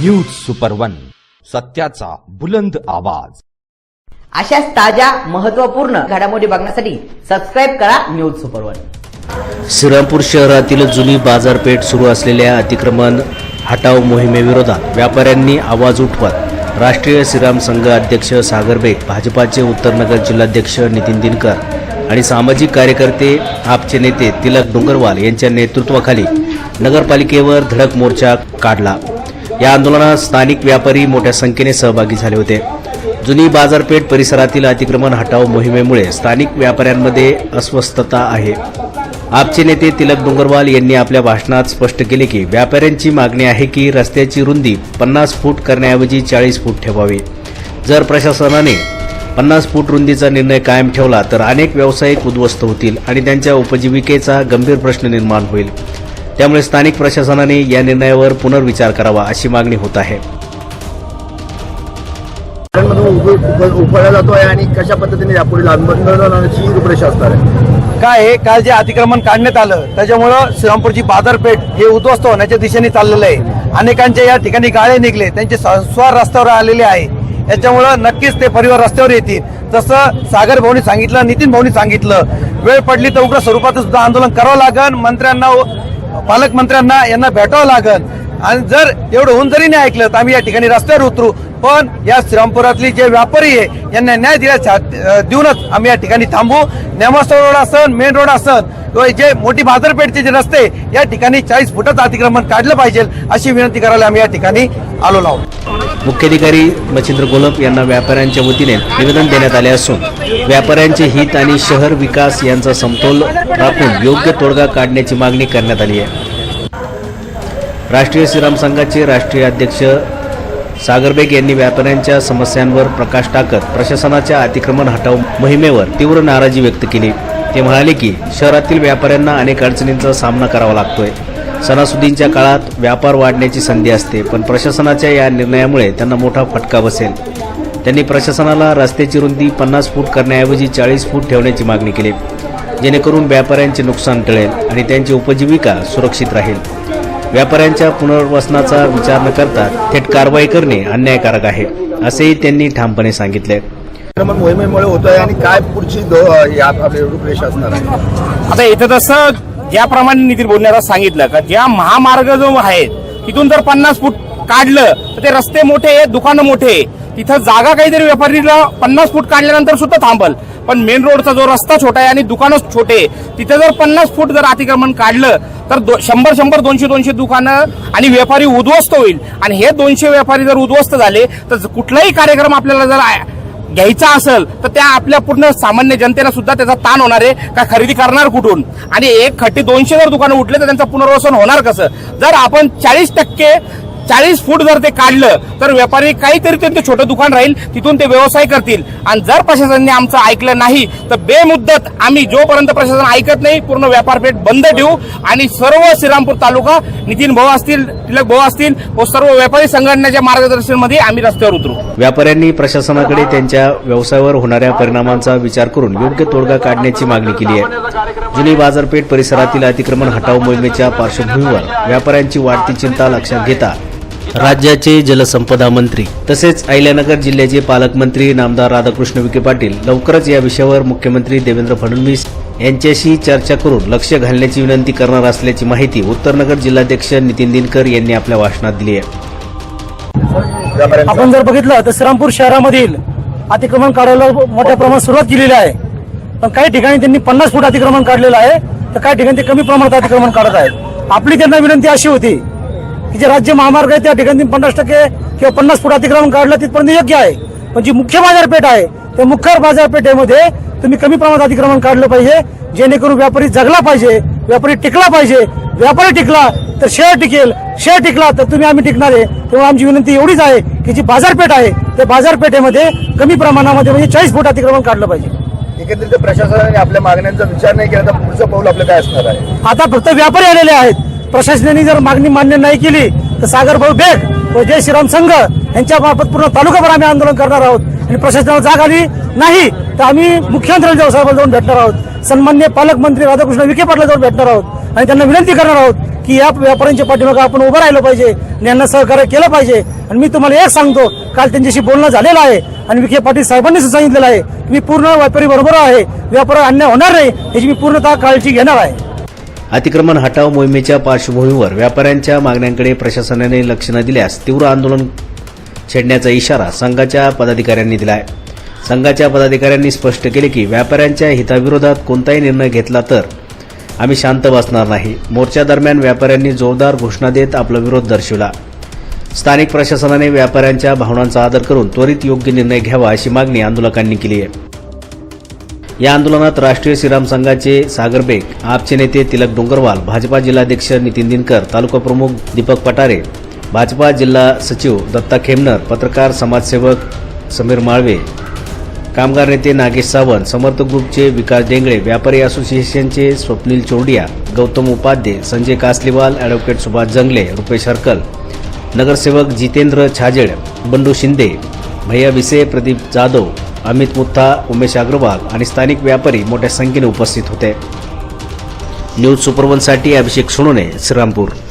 News super one सत्याचा बुलंद आवाज. अशाच ताज्या महत्त्वपूर्ण घडामोडी बघण्यासाठी सबस्क्राईब करा न्यूज सुपर वन श्रीरामपूर शहरातील जुनी बाजारपेठ सुरू असलेल्या अतिक्रमण हटाव मोहिमेविरोधात व्यापाऱ्यांनी आवाज उठवत राष्ट्रीय श्रीराम संघ अध्यक्ष सागर बेग भाजपाचे उत्तरनगर जिल्हाध्यक्ष नितीन दिनकर आणि सामाजिक कार्यकर्ते आपचे नेते तिलक डोंगरवाल यांच्या नेतृत्वाखाली नगरपालिकेवर धडक मोर्चा काढला. या आंदोलनात स्थानिक व्यापारी मोठ्या संख्येने सहभागी झाले होते. जुनी बाजारपेठ परिसरातील अतिक्रमण हटाव मोहिमेमुळे स्थानिक व्यापाऱ्यांमध्ये अस्वस्थता आहे. आपचे नेते तिलक डोंगरवाल यांनी आपल्या भाषणात स्पष्ट केले की व्यापाऱ्यांची मागणी आहे की रस्त्याची रुंदी पन्नास फूट करण्याऐवजी चाळीस फूट ठेवावी. जर प्रशासनाने पन्नास फूट रुंदीचा निर्णय कायम ठेवला तर अनेक व्यावसायिक उद्ध्वस्त होतील आणि त्यांच्या उपजीविकेचा गंभीर प्रश्न निर्माण होईल. त्यामुळे स्थानिक प्रशासनाने या निर्णयावर पुनर्विचार करावा अशी मागणी होत आहे. आणि कशा पद्धतीने यापुढील आंदोलनाची रूपरेषा असणार आहे काय आहे काल जे अतिक्रमण काढण्यात आलं त्याच्यामुळं श्रीरामपूरची बाजारपेठ हे उद्ध्वस्त होण्याच्या दिशेने चाललेलं आहे. अनेकांच्या या ठिकाणी गाळे निघले त्यांचे स्वार रस्त्यावर आलेले आहे. याच्यामुळं नक्कीच ते परिवार रस्त्यावर येतील. जसं सागर भाऊनी सांगितलं नितीन भाऊनी सांगितलं वेळ पडली तर उग्र स्वरूपात सुद्धा आंदोलन करावं लागेल मंत्र्यांना पालकमंत्र्यांना यांना भेटावं लागल. आणि जर एवढं होऊन जरी नाही ऐकलं तर आम्ही या ठिकाणी रस्त्यावर उतरू. पण या श्रीरामपुरातली जे व्यापारी आहे यांना न्याय दिल्या देऊनच आम्ही या ठिकाणी थांबू. नेमास्तर रोड असन मेन रोड असन किंवा जे मोठी बाजारपेठचे जे रस्ते या ठिकाणी चाळीस फुटाचं अतिक्रमण काढलं पाहिजे अशी विनंती करायला आम्ही या ठिकाणी आलो आहोत. मुख्याधिकारी मच्छिंद्र गोलप यांना व्यापाऱ्यांच्या वतीने निवेदन देण्यात आले असून व्यापाऱ्यांचे हित आणि शहर विकास यांचा समतोल राखून योग्य तोडगा काढण्याची मागणी करण्यात आली आहे. राष्ट्रीय श्रीराम संघाचे राष्ट्रीय अध्यक्ष सागर बेग यांनी व्यापाऱ्यांच्या समस्यांवर प्रकाश टाकत प्रशासनाच्या अतिक्रमण हटाव मोहिमेवर तीव्र नाराजी व्यक्त केली. ते म्हणाले की शहरातील व्यापाऱ्यांना अनेक अडचणींचा सामना करावा लागतोय. सणासुदींच्या काळात व्यापार वाढण्याची संधी असते पण प्रशासनाच्या या निर्णयामुळे त्यांना मोठा फटका बसेल. त्यांनी प्रशासनाला रस्त्याची रुंदी पन्नास फूट करण्याऐवजी चाळीस फूट ठेवण्याची मागणी केली जेणेकरून व्यापाऱ्यांचे नुकसान टळेल आणि त्यांची उपजीविका सुरक्षित राहील. व्यापाऱ्यांच्या पुनर्वसनाचा विचार न करता थेट कारवाई करणे अन्यायकारक आहे असेही त्यांनी ठामपणे सांगितले. आक्रमण मोहिमेमुळे होतोय आणि काय पुढची दो- या आपली रूपरेषा असणार आहे? आता इथं तसं ज्याप्रमाणे नितीन बोलण्याला सांगितलं का ज्या महामार्ग जो आहे तिथून जर पन्नास फूट काढलं तर ते रस्ते मोठे आहेत दुकानं मोठे तिथं जागा काहीतरी व्यापारीला पन्नास फूट काढल्यानंतर सुद्धा थांबल. पण मेन रोडचा जो रस्ता छोटा आहे आणि दुकानं छोटे तिथं जर पन्नास फूट जर अतिक्रमण काढलं तर दो- शंभर शंभर दोनशे दोनशे दुकानं आणि व्यापारी उद्ध्वस्त होईल. आणि हे दोनशे व्यापारी जर उद्ध्वस्त झाले तर कुठलाही कार्यक्रम आपल्याला जर आया घ्यायचा असेल तर त्या आपल्या पूर्ण सामान्य जनतेला सुद्धा त्याचा ताण होणार आहे. का खरेदी करणार कुठून? आणि एक खट्टी दोनशे जर दुकानं उठले तर त्यांचं पुनर्वसन होणार कसं? जर आपण चाळीस टक्के चाळीस फूट जर ते काढलं तर व्यापारी काहीतरी त्यांचं छोटं दुकान राहील तिथून ते व्यवसाय करतील. आणि जर प्रशासनाने आमचं ऐकलं नाही तर बेमुद्दत आम्ही जोपर्यंत प्रशासन ऐकत नाही पूर्ण व्यापारपेठ बंद ठेवू आणि सर्व श्रीरामपूर तालुका नितीन भाऊ असतील तिलक भाऊ असतील व सर्व व्यापारी संघटनेच्या मार्गदर्शनमध्ये आम्ही रस्त्यावर उतरू. व्यापाऱ्यांनी प्रशासनाकडे त्यांच्या व्यवसायावर होणाऱ्या परिणामांचा विचार करून योग्य तोडगा काढण्याची मागणी केली आहे. जुनी बाजारपेठ परिसरातील अतिक्रमण हटाव मोहिमेच्या पार्श्वभूमीवर व्यापाऱ्यांची वाढती चिंता लक्षात घेता राज्याचे जलसंपदा मंत्री तसेच अहिल्यानगर जिल्ह्याचे पालकमंत्री नामदार राधाकृष्ण विखे पाटील लवकरच या विषयावर मुख्यमंत्री देवेंद्र फडणवीस यांच्याशी चर्चा करून लक्ष घालण्याची विनंती करणार असल्याची माहिती उत्तरनगर जिल्हाध्यक्ष नितीन दिनकर यांनी आपल्या भाषणात दिली आहे. आपण जर बघितलं तर श्रीरामपूर शहरामधील अतिक्रमण काढायला मोठ्या प्रमाणात सुरुवात केलेली आहे. पण काही ठिकाणी त्यांनी पन्नास फूट अतिक्रमण काढलेलं आहे. तर काही ठिकाणी ते कमी प्रमाणात अतिक्रमण काढत आहेत. आपली त्यांना विनंती अशी होती की जे राज्य महामार्ग आहे त्या ठिकाणी पन्नास टक्के किंवा पन्नास फूट अतिक्रमण काढलं तिथपर्यंत योग्य आहे. पण जी मुख्य बाजारपेठ आहे त्या मुख्य बाजारपेठेमध्ये तुम्ही कमी प्रमाणात अतिक्रमण काढलं पाहिजे जेणेकरून व्यापारी जगला पाहिजे व्यापारी टिकला पाहिजे. व्यापारी टिकला तर शेअर टिकेल शेअर टिकला तर तुम्ही आम्ही टिकणार आहे. तेव्हा आमची विनंती एवढीच आहे की जी बाजारपेठ आहे त्या बाजारपेठेमध्ये कमी प्रमाणामध्ये म्हणजे चाळीस फूट अतिक्रमण काढलं पाहिजे. एकंदरीत प्रशासनाने आपल्या मागण्यांचा विचार नाही केला तर पुढचं पाऊल आपलं काय असणार आहे? आता फक्त व्यापारी आलेले आहेत. प्रशासनाने जर मागणी मान्य नाही केली तर सागर भाऊ बेग व जय श्रीराम संघ यांच्या मार्फत पूर्ण तालुकाभर आम्ही आंदोलन करणार आहोत. आणि प्रशासनाला जाग आली नाही तर आम्ही मुख्यमंत्र्यांच्या साहेबांना जाऊन भेटणार आहोत. सन्मान्य पालकमंत्री राधाकृष्ण विखे पाटला जाऊन भेटणार आहोत. आणि त्यांना विनंती करणार आहोत की या व्यापाऱ्यांच्या पाठीमागे आपण उभं राहिलं पाहिजे आणि यांना सहकार्य केलं पाहिजे. आणि मी तुम्हाला एक सांगतो काल त्यांच्याशी बोलणं झालेलं आहे आणि विखे पाटील साहेबांनी सांगितलेलं आहे मी पूर्ण व्यापारी बरोबर आहे व्यापार अन्याय होणार नाही याची मी पूर्णतः काळजी घेणार आहे. अतिक्रमण हटाव मोहिमेच्या पार्श्वभूमीवर व्यापाऱ्यांच्या मागण्यांकडे प्रशासनाने लक्ष न दिल्यास तीव्र आंदोलन छेडण्याचा इशारा संघाच्या पदाधिकाऱ्यांनी दिलाय. संघाच्या पदाधिकाऱ्यांनी स्पष्ट केले की व्यापाऱ्यांच्या हिताविरोधात कोणताही निर्णय घेतला तर आम्ही शांत बसणार नाही. मोर्चादरम्यान व्यापाऱ्यांनी जोरदार घोषणा देत आपला विरोध दर्शविला. स्थानिक प्रशासनाने व्यापाऱ्यांच्या भावनांचा आदर करून त्वरित योग्य निर्णय घ्यावा अशी मागणी आंदोलकांनी केली आहे. या आंदोलनात राष्ट्रीय श्रीराम संघाचे सागर बेग आपचे नेते तिलक डोंगरवाल भाजपा जिल्हाध्यक्ष नितीन दिनकर तालुका प्रमुख दीपक पटारे भाजपा जिल्हा सचिव दत्ता खेमनर पत्रकार समाजसेवक समीर माळवे कामगार नेते नागेश सावंत समर्थ ग्रुपचे विकास डेंगळे व्यापारी असोसिएशनचे स्वप्नील चोरडिया गौतम उपाध्ये संजय कासलीवाल ॲडव्होकेट सुभाष जंगले रुपेश हरकल नगरसेवक जितेंद्र छाजेड बंडू शिंदे भैया विसे प्रदीप जाधव अमित मुत्ता उमेश अग्रवाल आणि स्थानिक व्यापारी मोठ्या संख्येने उपस्थित होते. न्यूज सुपरवनसाठी अभिषेक सोनोने श्रीरामपूर.